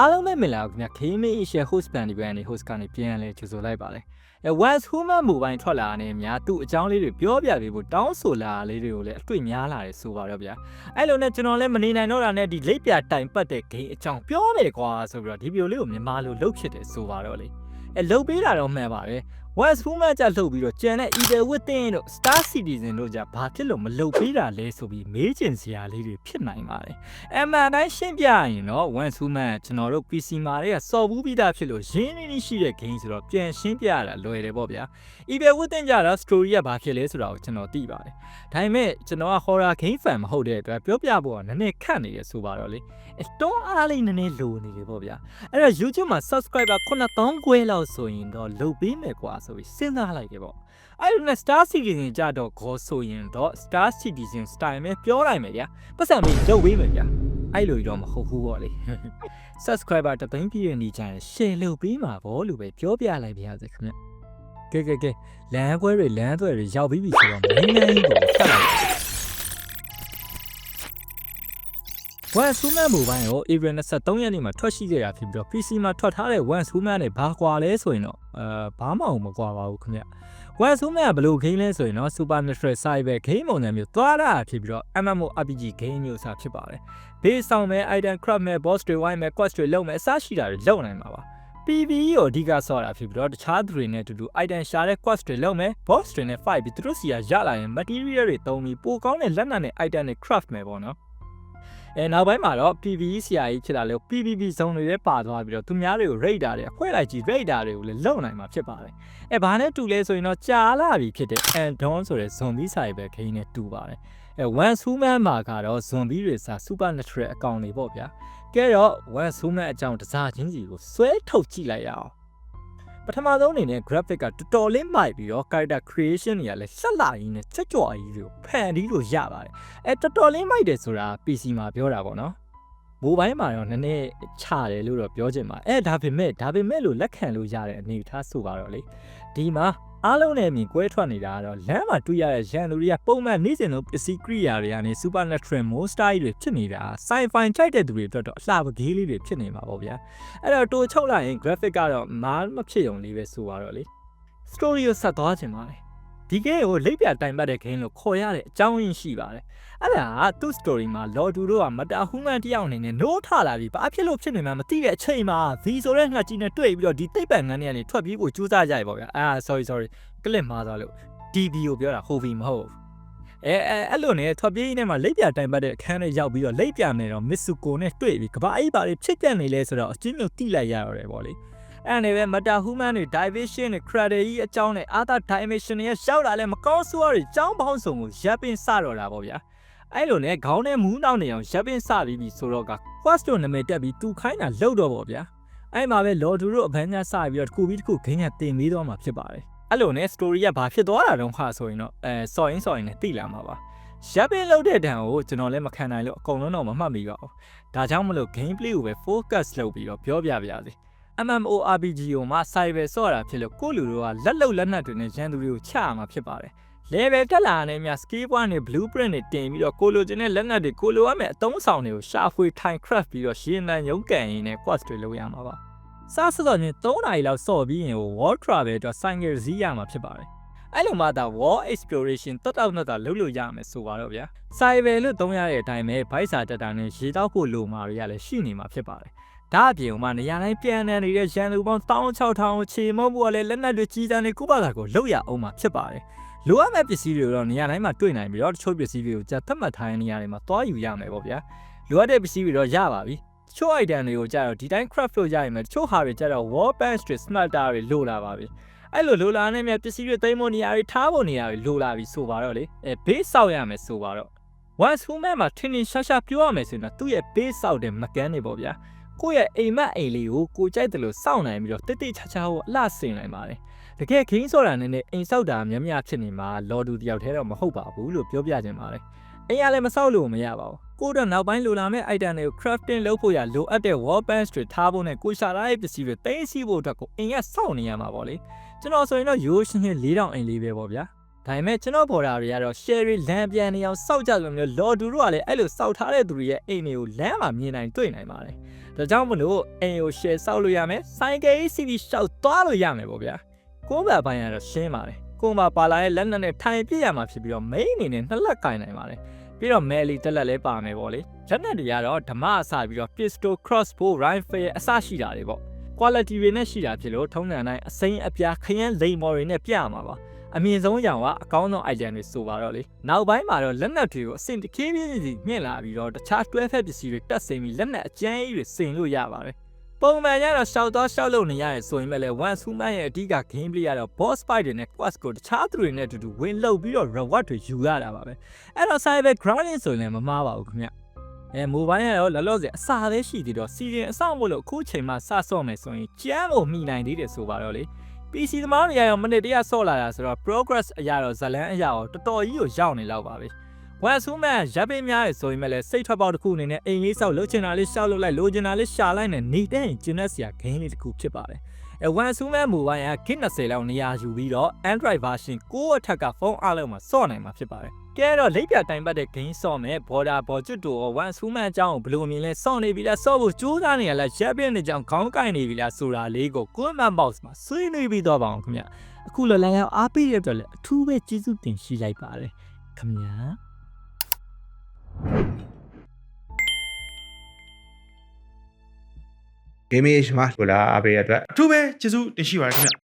အားလုံးပဲမင်္ဂလာပါခင်ဗျာခေးမေး Asia host plan ဒီဘက်ကနေ host ကနေပြန်လဲကြိုဆိုလိုက်ပါလေအဲ Once Human Mobile ထွက်လာတဲ့များသူ့အကြောင်းလေးတွေပြောပြပေးဖို့တောင်းဆိုလာလေးတွေကိုလည်းအတွေ့များလာတယ်ဆိုပါတော့ဗျာအဲ့လိုနဲ့ကျွန်တော်လည်းမနေနိုင်တော့တာနဲ့ဒီလိပ်ပြတိုင်ပတ်တဲ့ game အကြောင်းပြောမယ်ကွာဆိုပြီးတော့ဒီဗီဒီယိုလေးကိုမြန်မာလိုလုပ်ဖြစ်တယ်ဆိုပါတော့လေအဲလုပ်ပေးတာတော့မှန်ပါတ ယ် Once Human ကြလှုပ်ပြီးတော့ကျန်တဲ့ Evil Within တို့ Star Citizen တို့ကြဘာဖြစ်လို့မလုပ်ပေးတာလဲဆိုပြီးမေးချင်စရာလေးတွေဖြစ်နိုင်ပါတယ်အမှန်တိုင်းရှင်းပြရင်တော့ Once Human ကျွန်တော်တို့ PC မှာတွေကစော်ဘူးပြီးသားဖြစ်လို့ရင်းနှီးနှီးရှိတဲ့ game ဆိုတော့ပြန်ရှင်းပြရတာလွယ်တယ်ပေါ့ဗျာ Evil Within ကြတော့ story ကဘာဖြစ်လဲဆိုတာကိုကျွန်တော်သိပါတယ်ဒါပေမဲ့ကျွန်တော်က horror game fan မဟုတ်တဲ့အတွက်ပြောပြဖို့ကနည်းနည်းခက်နေရဆိုပါတော့လေအတွန်းအားလေးနည်းနည်းလိုနေတယ်ပေါ့ဗျာအဲ့တော့ YouTube မှာ subscriber 9000ခွဲလောက်ဆိုရင်တော့လုပ်ပေးမယ်ကွာဆိုပြီးစဉ်းစားလိုက်တယ်ပေါ့အဲ့လိုနဲ့ Star Citizen ကြတော့ခေါ်ဆိုရင်တော့ Star Citizen style ပဲပြောလိုက်မယ်ဗျာပတ်စံပြီးလုပ်ပေးမယ်ဗျာအဲ့လိုတော့မဟုတ်ဘူးပေါ့လေ subscriber တသိန်းပြည့်နေကြရင် share လုပ်ပေးမှာပေါ့လို့ပဲပြောပြလိုက်ပါရစေခင်ဗျကဲကဲကဲလမ်းခွဲတွေလမ်းသွဲတွေရောက်ပြီးပြီဆိုတော့မင်းမင်းကြီးကိုဖတ်လိုက် ဝမ်ဆူမန်မိုဘိုင်းရော April 23ရက်နေ့မှာထွက်ရှိခဲ့တာဖြစ်ပြီးတော့ PC မှာထွက်ထားတဲ့ဝမ်ဆူမန်နဲ့ဘာကွာလဲဆိုရင်တော့အဲဘာမှမကွာပါဘူးခင်ဗျဝမ်ဆူမန်ကဘယ်လို game လဲဆိုရင်တော့ Supernatural Cyber game ပုံစံမျိုးသွားတာဖြစ်ပြီးတော့ MMORPG game မျိုးစားဖြစ်ပါတယ်။ base ဆောင်မဲ့ item craft မဲ့ boss တွေ wine မဲ့ quest တွေလုပ်မဲ့အစရှိတာတွေလုပ်နိုင်မှာပါ။ PVE ကိုအဓိကဆော့တာဖြစ်ပြီးတော့တခြားသူတွေနဲ့အတူတူ item ရှာတဲ့ quest တွေလုပ်မယ် boss တွေနဲ့ fight ပြီးသူတို့စီကရလာရင် material တွေသုံးပြီးပိုကောင်းတဲ့လက်နက်နဲ့ item တွေ craft မယ်ပေါ့နော်။ အဲနောက်ပိုင်းမှာတော့ PVE ဆရာကြီးဖြစ်လာလို့ PVP ဇုံတွေလည်းပါသွားပြီးတော့သူများတွေကို raider တွေအခွဲလိုက်ကြီး raider တွေကိုလည်းလုံနိုင်မှာဖြစ်ပါတယ်။အဲဘာနဲ့တူလဲဆိုရင်တော့ကြာလာပြီဖြစ်တဲ့ Andon ဆိုတဲ့ zombie ဆိုင်ပဲခင်းနဲ့တူပါတယ်။အဲ Once Human မှာကတော့ zombie တွေစား supernatural အကောင်တွေပေါ့ဗျာ။ကဲတော့ Once Human အကြောင်းတစားချင်းစီကိုဆွဲထုတ်ကြည့်လိုက်ရအောင်။ ပထမဆုံးအနေနဲ့ graphic ကတော်တော်လေးမိုက်ပြီးတော့ character creation တွေကလည်းဆက်လာရင်းနဲ့ချက်ကြော်အကြီးတွေကိုဖန်တီးလို့ရပါတယ်။အဲတော်တော်လေးမိုက်တယ်ဆိုတာ PC မှာပြောတာပေါ့နော်။ မိုဘိုင်းမှာတော့နည်းနည်းချတယ်လို့တော့ပြောချင်ပါအဲဒါပေမဲ့ဒါပေမဲ့လို့လက်ခံလို့ရတဲ့အနေအထားဆိုပါတော့လေဒီမှာအားလုံးနဲ့မြင်ကွဲထွက်နေတာကတော့လမ်းမှာတွေ့ရတဲ့ရန်သူတွေကပုံမှန်နေ့စဉ်လိုပစ္စည်းကိရိယာတွေကနေ supernatural monster တွေဖြစ်နေတာ sci-fi ကြိုက်တဲ့သူတွေအတွက်တော့အလှပကေးလေးတွေဖြစ်နေမှာပေါ့ဗျာအဲ့တော့တိုးချုပ်လိုက်ရင် graphic ကတော့မားမဖြစ်ုံလေးပဲဆိုပါတော့လေ story ကိုဆက်သွားခြင်းပါလေ ဒီ game ကိုလိပ်ပြတိုင်ပတ်တဲ့ game လို့ခေါ်ရတဲ့အကြောင်းရင်းရှိပါတယ်အဲ့ဒါကသူ့ story မှာ Lord တို့ကမတာဟူးမန်တယောက်အနေနဲ့ no ထလာပြီးဘာဖြစ်လို့ဖြစ်နေမှမသိတဲ့အချိန်မှာ V ဆိုတဲ့ငှက်ကြီးနဲ့တွေ့ပြီးတော့ဒီသိပ္ပံငန်းတွေကနေထွက်ပြေးဖို့ကြိုးစားကြရပေါ့ဗျာအာ sorry sorry ကလစ်မှားသွားလို့ DV ကိုပြောတာ Hovi မဟုတ်ဘူးအဲအဲအဲ့လိုနဲ့ထွက်ပြေးရင်းနဲ့မှလိပ်ပြတိုင်ပတ်တဲ့အခန်းထဲရောက်ပြီးတော့လိပ်ပြနေတော့ Mitsuko နဲ့တွေ့ပြီးကဘာအိပါတွေဖြစ်ပြနေလဲဆိုတော့အချင်းမျိုးတိလိုက်ရရတယ်ပေါ့လေ အဲ့နေပဲမတာဟူးမန်တွေ division တွေ credit ကြီးအကြောင်းနဲ့ other dimension တွေရောက်လာလဲမကောင်းဆိုးရတွေအကြောင်းပေါင်းစုံကိုရပ်ပင်စတော့တာပေါ့ဗျာအဲ့လိုနဲ့ခေါင်းထဲမူးနောက်နေအောင်ရပ်ပင်စပြီးပြီဆိုတော့က quest တို့နာမည်တက်ပြီးသူခိုင်းတာလောက်တော့ပေါ့ဗျာအဲ့မှာပဲလော်ဒူတို့အဗန်းညာစပြီးတော့တစ်ခုပြီးတစ်ခုဂိမ်းကတင်ပြီးတော့မှာဖြစ်ပါတယ်အဲ့လိုနဲ့ story ကဘာဖြစ်သွားတာတုန်းခါဆိုရင်တော့အဲစော်ရင်းစော်ရင်းနဲ့သိလာမှာပါရပ်ပင်လောက်တဲ့တန်ကိုကျွန်တော်လည်းမခံနိုင်လို့အကုန်လုံးတော့မမှတ်မိပါဘူးဒါကြောင့်မလို့ gameplay ကိုပဲ focus လုပ်ပြီးတော့ပြောပြပါရစေ MMORPG ကိုမှ cyber ဆော့တာဖြစ်လို့ကိုယ့်လူတို့ကလက်လုံလက်နက်တွေနဲ့ရန်သူတွေကိုချရမှာဖြစ်ပါတယ်။ level တက်လာတဲ့မြ skill point တွေ blueprint တွေတင်ပြီးတော့ကိုလိုချင်တဲ့လက်နက်တွေကိုလိုရမယ့်အသုံးဆောင်တွေကိုရှာဖွေ time craft ပြီးတော့ရှင်နန်ရုံးကန်ရင်းနဲ့ quest တွေလုပ်ရမှာပါ။စားစစော်ချင်း3နာရီလောက်ဆော့ပြီးရင် world travel အတွက် cycle စီးရမှာဖြစ်ပါတယ်။အဲ့လိုမှသာ wall exploration တက်တောက်နဲ့တာလုပ်လို့ရမယ်ဆိုပါတော့ဗျာ။ cyber လို့သုံးရတဲ့အတိုင်းပဲ Vice တက်တာနဲ့ရေတောက်ဖို့လိုမှာတွေရလည်းရှိနေမှာဖြစ်ပါတယ်။ ဒါအပြင်မှာနေရာတိုင်းပြန်နေနေတဲ့ရန်သူပေါင်း16000ကိုခြေမုံဖို့ကလည်းလက်နက်တွေကြီးစံတွေကုပတာကိုလောက်ရအောင်မှာဖြစ်ပါတယ်။လိုအပ်မဲ့ပစ္စည်းတွေတော့နေရာတိုင်းမှာတွေ့နိုင်ပြီးတော့တချို့ပစ္စည်းတွေကိုကြာသတ်မှတ်ထားတဲ့နေရာတွေမှာသွားယူရမယ်ပေါ့ဗျာ။လိုအပ်တဲ့ပစ္စည်းတွေတော့ရပါပြီ။တချို့ item တွေကိုကြာတော့ဒီတိုင်း craft လုပ်ရရင်မယ်တချို့ဟာတွေကြာတော့ wall bench တွေ smelter တွေလိုလာပါပြီ။အဲ့လိုလိုလာနေမြပစ္စည်းတွေသိမ်းဖို့နေရာတွေထားဖို့နေရာတွေလိုလာပြီဆိုပါတော့လေ။အဲ base ဆောက်ရမယ်ဆိုပါတော့ once human မှာထင်ထင်ရှားရှားပြောရမယ်ဆိုရင်တော့သူ့ရဲ့ base ဆောက်တဲ့ mechanic တွေပေါ့ဗျာ။ ကိုယ့်ရဲ့အိမ်မက်အိမ်လေးကိုကိုကြိုက်တယ်လို့စောင့်နိုင်ပြီးတော့တိတ်တိတ်ချာချာကိုအလှဆင်နိုင်ပါတယ်တကယ်ခင်းစော်တာနဲ့အိမ်ဆောက်တာများများဖြစ်နေမှာလော်ဒူတယောက်တည်းတော့မဟုတ်ပါဘူးလို့ပြောပြခြင်းပါတယ်အိမ်ကလည်းမဆောက်လို့မရပါဘူးကိုတော့နောက်ပိုင်းလိုလာမဲ့ item တွေကို crafting လုပ်ဖို့ရလိုအပ်တဲ့ wall bench တွေထားဖို့နဲ့ကိုရှာလာတဲ့ပစ္စည်းတွေတင်းစီဖို့အတွက်ကိုအိမ်ကစောင့်နေရမှာပေါ့လေကျွန်တော်ဆိုရင်တော့ရိုးရှင်းရှင်း၄000အိမ်လေးပဲပေါ့ဗျာ ဒါပေမဲ့ကျွန်တော်ပေါ်တာတွေကတော့ share လမ်းပြန်နေအောင်စောက်ကြလို့မျိုးလော်ဒူတို့ကလည်းအဲ့လိုစောက်ထားတဲ့သူတွေရဲ့အိမ်တွေကိုလမ်းမှာမြင်နိုင်တွေ့နိုင်ပါတယ်ဒါကြောင့်မလို့အိမ်ကို share ဆောက်လို့ရမယ်ဆိုင်ကယ် CD ရှောက်သွားလို့ရမယ်ပေါ့ဗျာကိုယ်ပါပိုင်းကတော့ရှင်းပါတယ်ကိုယ်မှာပါလာတဲ့လက်နက်နဲ့ထိုင်ပြည့်ရမှာဖြစ်ပြီးတော့ main အနေနဲ့နှစ်လက်ကင်နိုင်ပါတယ်ပြီးတော့ melee တက်လက်လည်းပါမယ်ပေါ့လေလက်နက်တွေကတော့ဓမ္မအစပြီးတော့ pistol crossbow rifle အစရှိတာတွေပေါ့ quality တွေနဲ့ရှိတာဖြစ်လို့ထုံးစံတိုင်းအစိမ်းအပြားခရမ်းလိမ်မော်တွေနဲ့ပြရမှာပါ အမြင့်ဆုံးရောင်ကအကောင်းဆုံး item တွေဆိုပါတော့လေနောက်ပိုင်းမှာတော့လက်နက်တွေကိုအဆင့်တစ်ခေးပြေးစီမြင့်လာပြီးတော့တခြားတွဲဖက်ပစ္စည်းတွေတက်ဆင်ပြီးလက်နက်အကျန်းကြီးတွေဆင်လို့ရပါတယ်ပုံမှန်ရတော့ရှောက်တော့ရှောက်လို့နေရတယ်ဆိုရင်ပဲလေ one suman ရဲ့အဓိက game play ကတော့ boss fight တွေနဲ့ quest ကိုတခြားသူတွေနဲ့အတူတူဝင်လှုပ်ပြီးတော့ reward တွေယူရတာပါပဲအဲ့တော့ cyber grinding ဆိုရင်လည်းမမှားပါဘူးခင်ဗျအဲမိုဘိုင်းကတော့လောလောဆယ်အစာသေးရှိသေးတော့စီရင်အဆောင်မို့လို့အခုချိန်မှစဆော့မယ်ဆိုရင်ကျန်းကိုမိနိုင်သေးတယ်ဆိုပါတော့လေ PC သမားတွေရရောမိနစ်တရဆော့လာတာဆိုတော့ progress အရာတော့ဇလန်းအရာတော့တော်တော်ကြီးကိုရောက်နေလောက်ပါပဲဝန်ဆူးမန်ရပ်ပေးများရဆိုရင်လည်းစိတ်ထွက်ပေါက်တစ်ခုအနေနဲ့အိမ်လေးဆောက်လှုပ်ချင်တာလေးရှောက်လုပ်လိုက်လိုချင်တာလေးရှာလိုက်နဲ့နေတဲ့ရင်ကျင်းတဲ့ဆရာ game လေးတစ်ခုဖြစ်ပါတယ်အဲ ဝန်ဆူးမန်မိုဘိုင်းက Git 20လောက်နေရာယူပြီးတော့ Android version 9အထက်ကဖုန်းအားလုံးမှာစော့နိုင်မှာဖြစ်ပါတယ်ကဲတော့လိပ်ပြတိုင်ပတ်တဲ့ game စော့မယ် border ဘော်ကျွတ်တူရောဝန်ဆူးမန်အကြောင်းကိုဘယ်လိုမြင်လဲစော့နေပြီလားစော့ဖို့ကြိုးစားနေရလားရပ်ပြနေကြောင်ခေါင်းကိုက်နေပြီလားဆိုတာလေးကို comment box မှာဆွေးနွေးပြီးတော့ပါအောင်ခင်ဗျအခုလောလောရောက်အားပေးရတဲ့အတွက်လည်းအထူးပဲကျေးဇူးတင်ရှိလိုက်ပါတယ်ခင်ဗျာ gaming age မှာဆိုလာအပေးရတဲ့အတွက်အထူးပဲကျေးဇူးတင်ရှိပါတယ်ခင်ဗျ